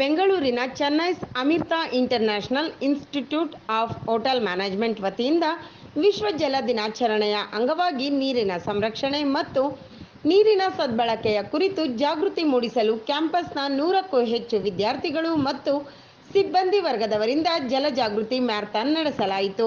ಬೆಂಗಳೂರಿನ ಚೆನ್ನೈಸ್ Amrita international institute of hotel management ವತಿಯಿಂದ ವಿಶ್ವ ಜಲ ದಿನಾಚರಣೆಯ ಅಂಗವಾಗಿ ನೀರಿನ ಸಂರಕ್ಷಣೆ ಮತ್ತು ನೀರಿನ ಸದ್ಬಳಕೆಯ ಕುರಿತು ಜಾಗೃತಿ ಮೂಡಿಸಲು ಕ್ಯಾಂಪಸ್ನ ನೂರಕ್ಕೂ ಹೆಚ್ಚು ವಿದ್ಯಾರ್ಥಿಗಳು ಮತ್ತು ಸಿಬ್ಬಂದಿ ವರ್ಗದವರಿಂದ ಜಲ ಜಾಗೃತಿ ಮ್ಯಾರಥಾನ್ ನಡೆಸಲಾಯಿತು.